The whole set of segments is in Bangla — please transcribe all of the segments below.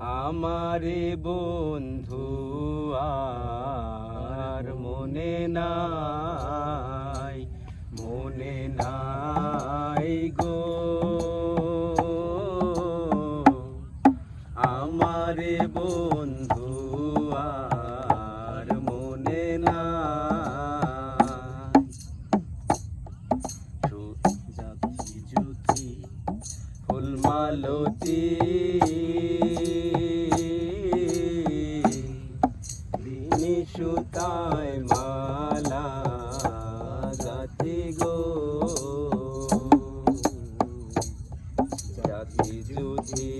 আমারে বন্ধু আর মনে নাই মনে নাই গো। আমারে বন্ধু আর মনে নাই। যাচ্ছি গাথি গো যাচ্ছি যুথি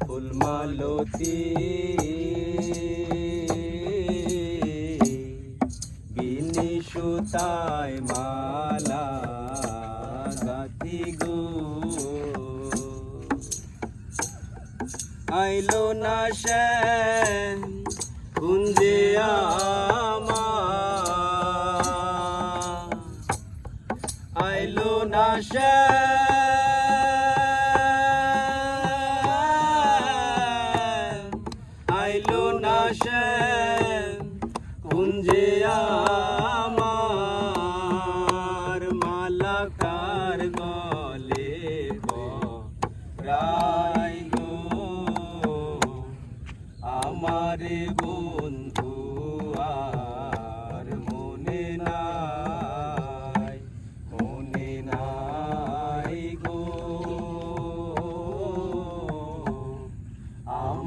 ফুল মালতী বিনি সুতায় মালা গাথি গো। আইলো না শ্যাম কুঞ্জে আইলো আইলো না শ্যাম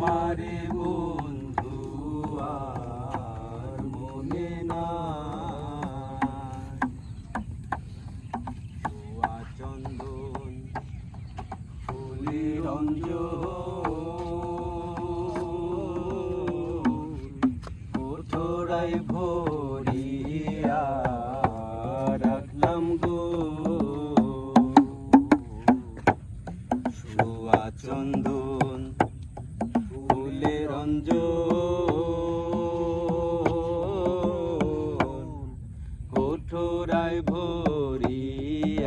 আমারে বন্ধু আর মনে না চন্দন ফুলের কোঠরাই ভরিয়া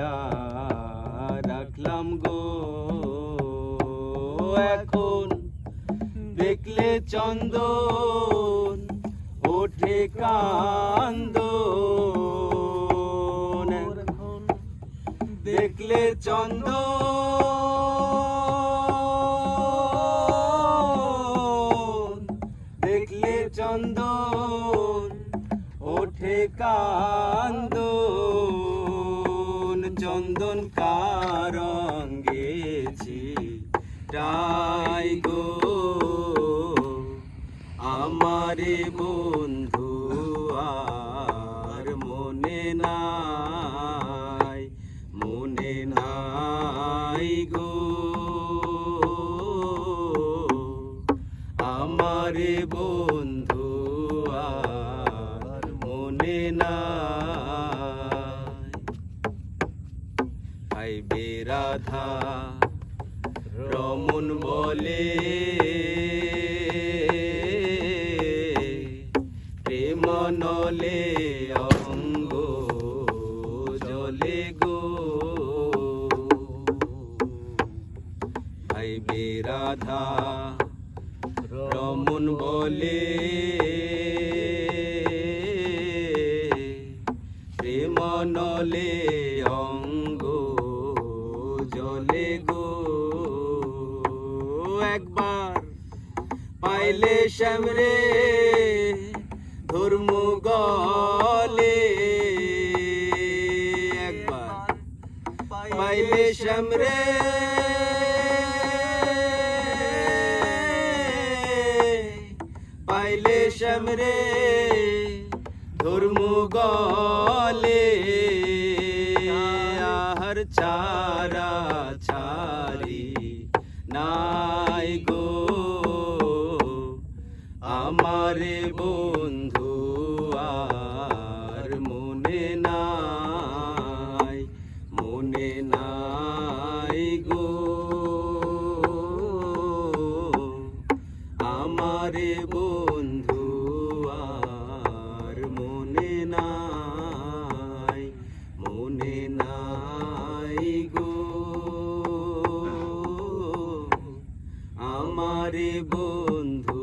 ভরিয়া রাখলাম গো। এখন দেখলে চন্দন ওঠে কান্দ দেখলে চন্দন দেখলে চন্দন ওঠে কান্দন। চন্দন কারঙ্গেছি রাই গো আমারে বন্ধু আর মনে নাই মনে নাই গো। আমারে বন্ধু আইবে রাধা রমন বলে, প্রেম নলে অঙ্গ জলে গো। আইবে রাধা রমন বলে, প্রেম নলে অঙ্গ পাইলে শ্যামরে ধর্ম গলে। একবার পাইলে শ্যামরে পাইলে শ্যামরে ধর্ম গলে। আহার চারা আমারে বন্ধু আর মনে নাই মনে নাই গো। আমারে বন্ধু আর মনে নাই মনে নাই গো। আমারে বন্ধু